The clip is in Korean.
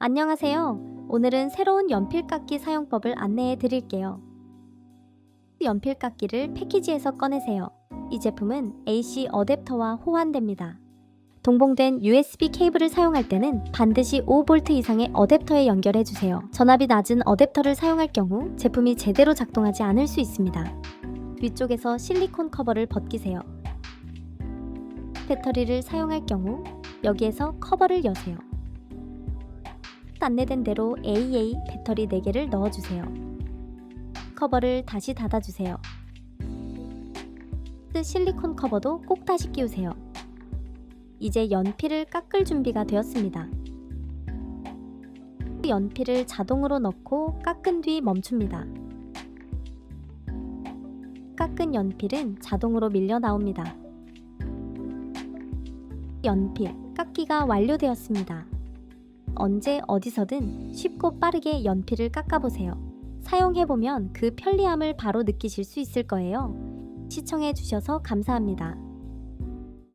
안녕하세요. 오늘은 새로운 연필깎이 사용법을 안내해 드릴게요. 연필깎이를 패키지에서 꺼내세요. 이 제품은 AC 어댑터와 호환됩니다. 동봉된 USB 케이블을 사용할 때는 반드시 5V 이상의 어댑터에 연결해 주세요. 전압이 낮은 어댑터를 사용할 경우 제품이 제대로 작동하지 않을 수 있습니다. 위쪽에서 실리콘 커버를 벗기세요. 배터리를 사용할 경우 여기에서 커버를 여세요. 안내된 대로 AA 배터리 4개를 넣어주세요. 커버를 다시 닫아주세요. 실리콘 커버도 꼭 다시 끼우세요. 이제 연필을 깎을 준비가 되었습니다. 연필을 자동으로 넣고 깎은 뒤 멈춥니다. 깎은 연필은 자동으로 밀려 나옵니다. 연필 깎기가 완료되었습니다. 언제 어디서든 쉽고 빠르게 연필을 깎아보세요. 사용해보면 그 편리함을 바로 느끼실 수 있을 거예요. 시청해주셔서 감사합니다.